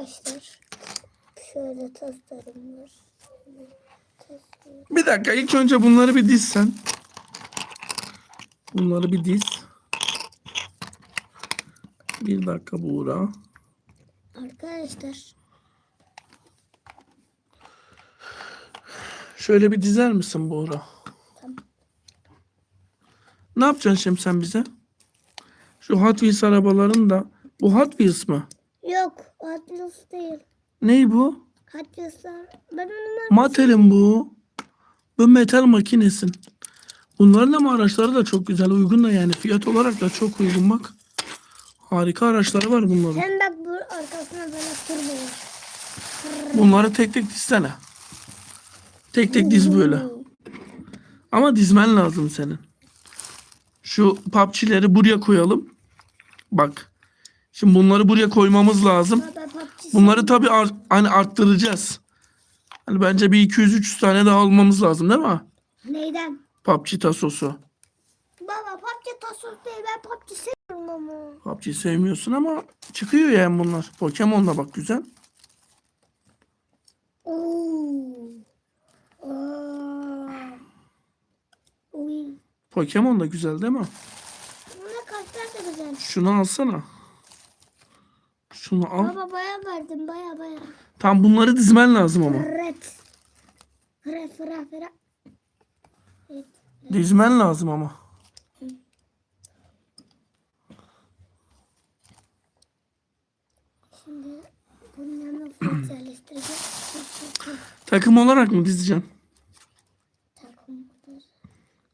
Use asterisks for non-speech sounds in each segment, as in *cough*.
Arkadaşlar şöyle taslarım var. Bir dakika ilk önce bunları bir diz sen. Bunları bir diz. Bir dakika Buğra. Arkadaşlar Şöyle bir dizer misin Buğra? Tamam. Ne yapacaksın şimdi sen bize? Şu Hot Wheels arabaların da bu Hot Wheels mı? Yok Wheels değil. Ney bu? Wheels'lar. Ben onu Mattel'in bu. Bu metal makinesin. Bunların ama araçları da çok güzel. Uygun da yani. Fiyat olarak da çok uygun bak. Harika araçları var bunların. Sen bak bu arkasına böyle turbo var. Bunları tek tek dizsene. Tek tek diz böyle. Ama dizmen lazım senin. Şu PUBG'leri buraya koyalım. Bak. Şimdi bunları buraya koymamız lazım. Bunları tabii ar- hani arttıracağız. Hani bence bir 200-300 tane daha almamız lazım değil mi? Neyden? PUBG tasosu. Baba PUBG tasos değil ben PUBG seviyorum ama. PUBG sevmiyorsun ama çıkıyor yani bunlar. Pokemon da bak güzel. Oo. Aa. Uy. Pokemon da güzel değil mi? Buna kartlar da güzel. Şunu alsana. Şunu al. Baba baya verdim baya baya. Tam bunları dizmen lazım ama. Red fıra fıra. Evet. Dizmen lazım ama. Şimdi bunun yanına güzelleştireceğiz. Takım olarak mı dizeceksin? Takımdır.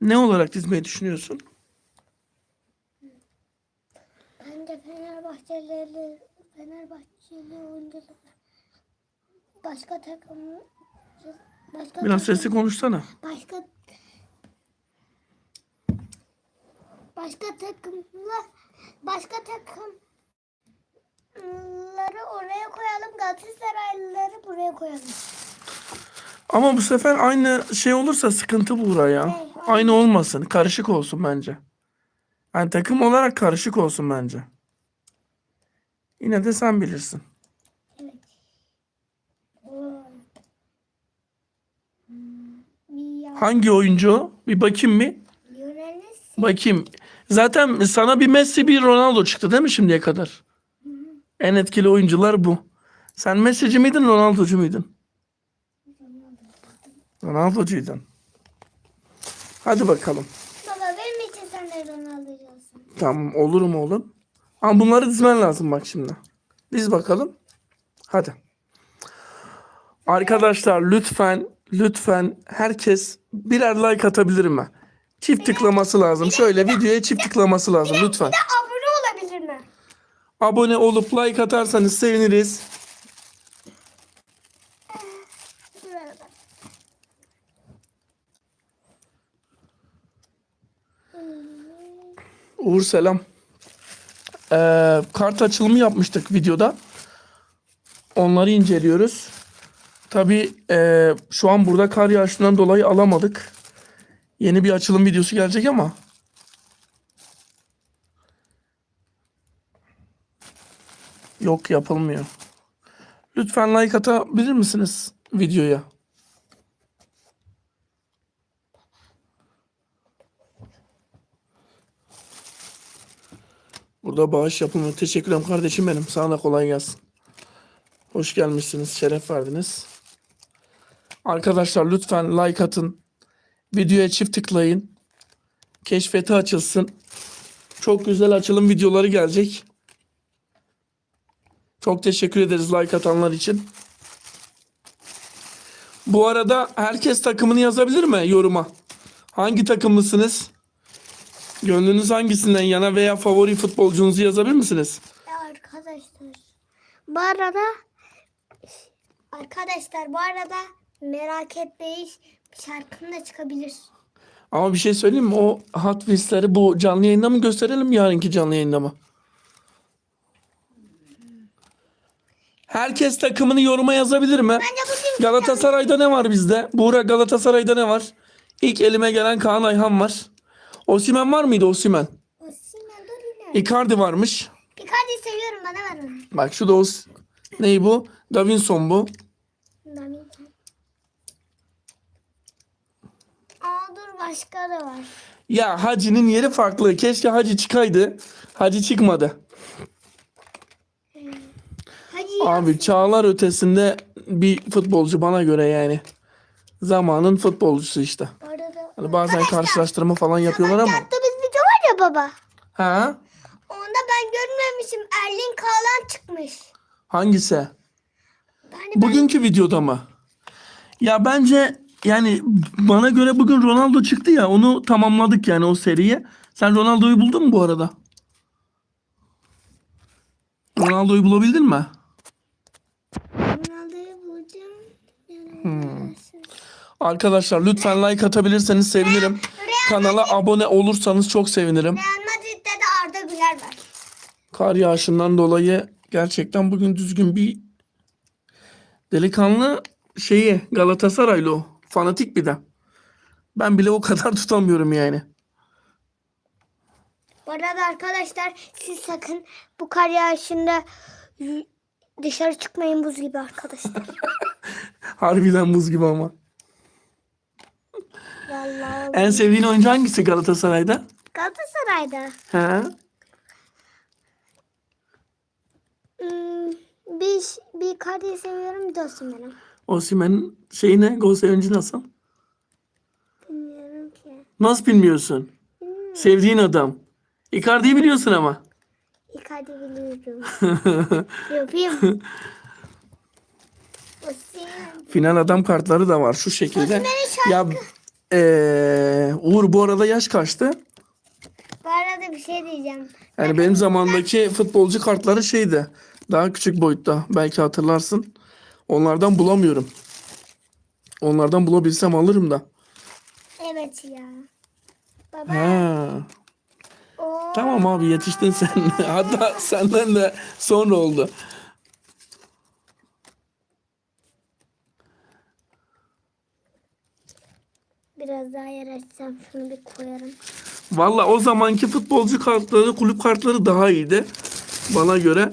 Ne olarak dizmeyi düşünüyorsun? Bence Fenerbahçeli Fenerbahçeli oyuncular başka takım başka Biraz takım- sesli konuşsana. başka başka takımlar başka takımları oraya koyalım Galatasaraylıları buraya koyalım. Ama bu sefer aynı şey olursa sıkıntı bu ya. Ne? Aynı olmasın. Karışık olsun bence. Yani takım olarak karışık olsun bence. Yine de sen bilirsin. Evet. Hmm, Hangi oyuncu? o? Bir bakayım mı? Lionel Messi. Bakayım. Zaten sana bir Messi bir Ronaldo çıktı değil mi şimdiye kadar? En etkili oyuncular bu. Sen Messi'ci miydin Ronaldo'cu muydun? Ronaldo'cuydun. Hadi bakalım. Baba benim için sen de Ronaldo'cusun. Tamam olur mu oğlum? Ama bunları dizmen lazım bak şimdi. Diz bakalım. Hadi. Arkadaşlar lütfen lütfen herkes birer like atabilir mi? Çift tıklaması lazım. Şöyle videoya çift tıklaması lazım lütfen. Abone olabilir mi? Abone olup like atarsanız seviniriz. Bak. Uğur selam. Ee, kart açılımı yapmıştık videoda. Onları inceliyoruz. Tabii e, şu an burada kar yağışından dolayı alamadık. Yeni bir açılım videosu gelecek ama. Yok yapılmıyor. Lütfen like atabilir misiniz videoya? Burada bağış yapılmıyor. Teşekkür ederim kardeşim benim. Sana kolay gelsin. Hoş gelmişsiniz. Şeref verdiniz. Arkadaşlar lütfen like atın. Videoya çift tıklayın. Keşfeti açılsın. Çok güzel açılım videoları gelecek. Çok teşekkür ederiz like atanlar için. Bu arada herkes takımını yazabilir mi yoruma? Hangi takımlısınız? Gönlünüz hangisinden yana veya favori futbolcunuzu yazabilir misiniz? Arkadaşlar. Bu arada arkadaşlar bu arada merak etmeyin şarkım da çıkabilir. Ama bir şey söyleyeyim mi? O Hot Wheels'leri bu canlı yayında mı gösterelim yarınki canlı yayında mı? Herkes takımını yoruma yazabilir mi? Galatasaray'da ne var bizde? Buğra Galatasaray'da ne var? İlk elime gelen Kaan Ayhan var. Osimen var mıydı Osimen? Osimhen dur yine. Icardi varmış. Icardi'yi seviyorum bana ver onu. Bak şu da Os Ney bu? Davinson bu. Davinson. Aa dur başka da var. Ya Hacı'nın yeri farklı. Keşke Hacı çıkaydı. Hacı çıkmadı. Hadi Abi çağlar ötesinde bir futbolcu bana göre yani. Zamanın futbolcusu işte. Hani bazen karşılaştırma falan yapıyorlar ama. Yaptığımız video var ya baba. Ha? Onda ben görmemişim. Erling Haaland çıkmış. Hangisi? Yani Bugünkü videoda mı? Ya bence yani bana göre bugün Ronaldo çıktı ya onu tamamladık yani o seriye. Sen Ronaldo'yu buldun mu bu arada? Ronaldo'yu bulabildin mi? ben Ronaldo'yu bulacağım. Yani Hmm. Arkadaşlar lütfen like atabilirseniz sevinirim. Kanala abone olursanız çok sevinirim. Real Madrid'de de Arda Güler var. Kar yağışından dolayı gerçekten bugün düzgün bir delikanlı şeyi Galatasaraylı o. Fanatik bir de. Ben bile o kadar *laughs* tutamıyorum yani. Bu arada arkadaşlar siz sakın bu kar yağışında y- dışarı çıkmayın buz gibi arkadaşlar. *laughs* Harbiden buz gibi ama. Vallahi. En sevdiğin oyuncu hangisi Galatasaray'da? Galatasaray'da He? hmm, bir, bir Icardi'yi seviyorum bir de Osimhen'i. Osimhen'in şeyi ne? Gol sevinci nasıl? Bilmiyorum ki. Nasıl bilmiyorsun? Sevdiğin adam. Icardi'yi biliyorsun ama. Icardi biliyorum. *laughs* Yapayım. Final adam kartları da var şu şekilde. Ya eee, Uğur bu arada yaş kaçtı? Bu arada bir şey diyeceğim. Yani benim zamandaki futbolcu kartları şeydi. Daha küçük boyutta. Belki hatırlarsın. Onlardan bulamıyorum. Onlardan bulabilsem alırım da. Evet ya. Baba. Ha. Oo. Tamam abi yetiştin sen. *laughs* Hatta senden de sonra oldu. Biraz daha yer açsam şunu bir koyarım. Valla o zamanki futbolcu kartları, kulüp kartları daha iyiydi. Bana göre.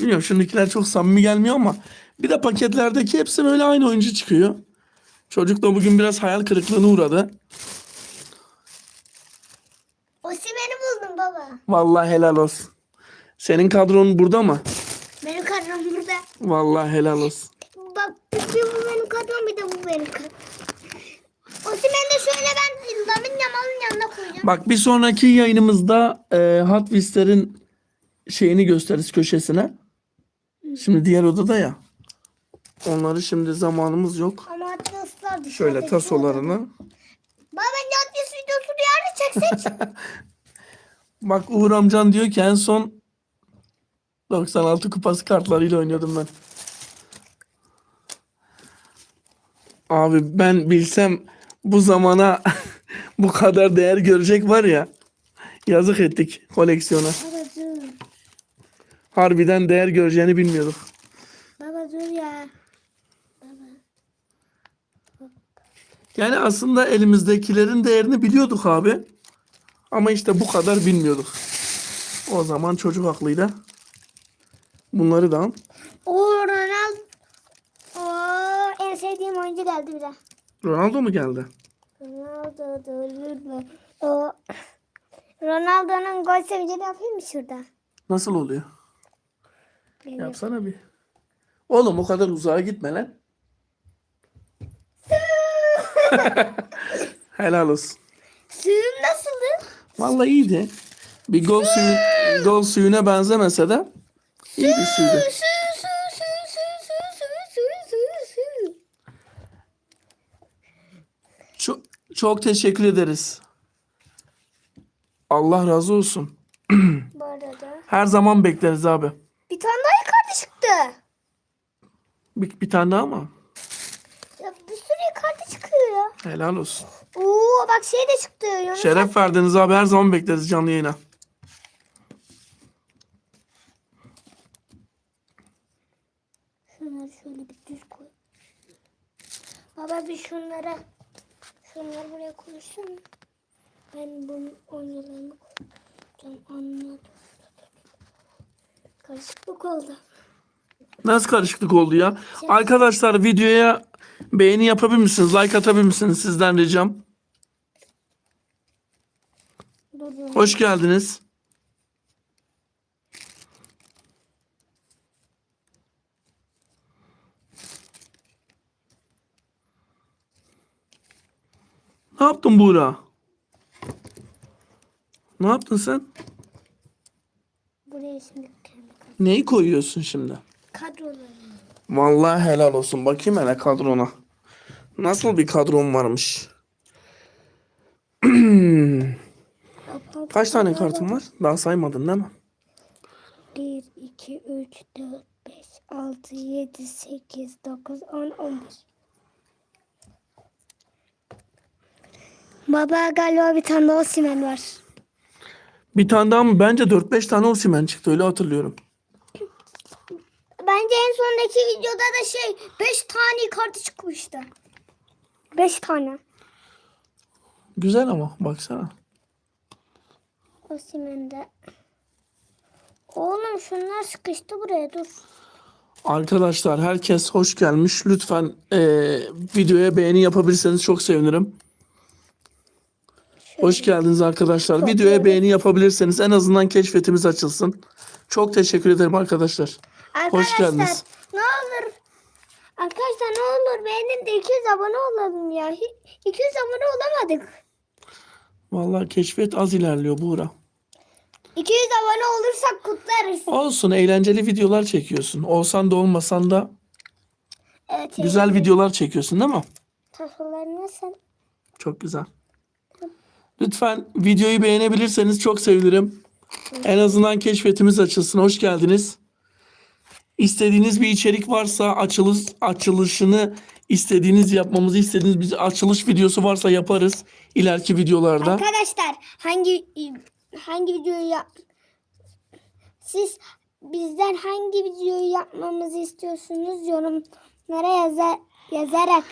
Bilmiyorum şimdikiler çok samimi gelmiyor ama. Bir de paketlerdeki hepsi böyle aynı oyuncu çıkıyor. Çocuk da bugün biraz hayal kırıklığına uğradı. Osimhen'i buldum baba. Vallahi helal olsun. Senin kadron burada mı? Benim kadrom burada. Vallahi helal olsun. Bak bir bu benim kadrom bir de bu benim kadrom. Osimhen'i de şöyle ben Lamin Yamal'ın yanına koyacağım. Bak bir sonraki yayınımızda e, Hot Wheels'lerin şeyini gösteririz köşesine. Şimdi diğer odada ya. Onları şimdi zamanımız yok. Ama atlaslar dışarıda. Şöyle tasolarını. Baba ben atlas videosunu yarın çeksek. *laughs* Bak Uğur amcan diyor ki en son 96 kupası kartlarıyla oynuyordum ben. Abi ben bilsem bu zamana bu kadar değer görecek var ya. Yazık ettik koleksiyona. baba dur. Harbiden değer göreceğini bilmiyorduk. Baba dur ya. Yani aslında elimizdekilerin değerini biliyorduk abi. Ama işte bu kadar bilmiyorduk. O zaman çocuk aklıyla bunları da al. Oo Ronaldo. Oo en sevdiğim oyuncu geldi bir de. Ronaldo mu geldi? Ronaldo da ölür mü? O Ronaldo'nun gol sevincini yapayım mı şurada? Nasıl oluyor? Benim. Yapsana bir. Oğlum o kadar uzağa gitme lan. *laughs* Helal olsun. Suyum nasıldı? Vallahi iyiydi. Bir gol suyu, gol suyuna benzemese de iyi bir suydu. Su su su su su su su su su. Çok, teşekkür ederiz. Allah razı olsun. *clears throat* Bu arada. Her zaman bekleriz abi. Bir tane daha yukarıda çıktı. Bir, bir tane daha mı? Ya bir sürü yukarıda çıkıyor ya. Helal olsun. Oo bak şey de çıktı. Yunus Şeref verdiniz abi. Her zaman bekleriz canlı yayına. Şunları şöyle bir düz koy. Baba bir şunlara şunları buraya koysun. Ben bunun oyuncularını koyacağım. Anladım. Karışıklık oldu. Nasıl karışıklık oldu ya? Arkadaşlar videoya beğeni yapabilir misiniz? Like atabilir misiniz? Sizden ricam. Dur. Hoş geldiniz. Ne yaptın Buğra? Ne yaptın sen? Buraya şimdi Neyi koyuyorsun şimdi? kadrolarını. Vallahi helal olsun. Bakayım hele kadrona. Nasıl bir kadron varmış? *clears throat* Kaç tane kartın var? Daha saymadın değil mi? 1, 2, 3, 4, 5, 6, 7, 8, 9, 10, 11. Baba galiba bir tane daha simen var. Bir tane daha mı? Bence 4-5 tane Osimhen çıktı öyle hatırlıyorum. Bence en sondaki videoda da şey 5 tane kartı çıkmıştı. 5 tane. Güzel ama baksana. O simende. Oğlum şunlar sıkıştı buraya dur. Arkadaşlar herkes hoş gelmiş. Lütfen eee, videoya beğeni yapabilirseniz çok sevinirim. Hoş geldiniz arkadaşlar. Videoya beğeni yapabilirseniz en azından keşfetimiz açılsın. Çok teşekkür ederim arkadaşlar. Hoş geldiniz. Ne olur. Arkadaşlar ne olur beğenin de 200 abone olalım ya. Hi- 200 abone olamadık. Vallahi keşfet az ilerliyor Buğra. 200 abone olursak kutlarız. Olsun eğlenceli videolar çekiyorsun. Olsan da olmasan da Evet. güzel videolar çekiyorsun değil mi? Tasolarını sen. Çok güzel. Lütfen videoyu beğenebilirseniz çok sevinirim. En azından keşfetimiz açılsın. Hoş geldiniz. İstediğiniz bir içerik varsa açılış açılışını istediğiniz yapmamızı istediğiniz bir açılış videosu varsa yaparız ileriki videolarda. Arkadaşlar hangi hangi videoyu yap siz bizden hangi videoyu yapmamızı istiyorsunuz yorumlara yazar yazarak.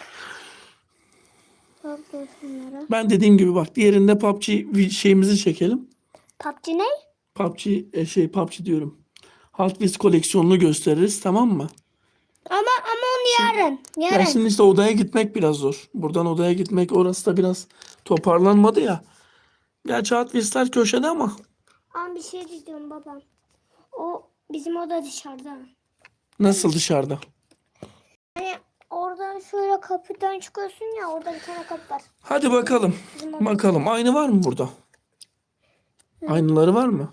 Ben dediğim gibi bak diğerinde PUBG şeyimizi çekelim. PUBG ne? PUBG e, şey PUBG diyorum. Hot Wheels koleksiyonunu gösteririz tamam mı? Ama ama onu yarın. Ya Yarın. şimdi işte odaya gitmek biraz zor. Buradan odaya gitmek orası da biraz toparlanmadı ya. Gerçi Hot Wheels'ler köşede ama Ama bir şey diyeceğim babam. O bizim oda dışarıda. nasıl dışarıda? Şöyle kapıdan çıkıyorsun ya orada bir tane kapı var. Hadi bakalım. Bakalım aynı var mı burada? Aynıları var mı?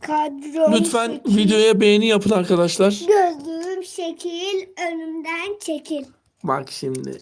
Kadro. Lütfen videoya beğeni yapın arkadaşlar. Gözlüğüm şekil önümden çekil. Bak şimdi.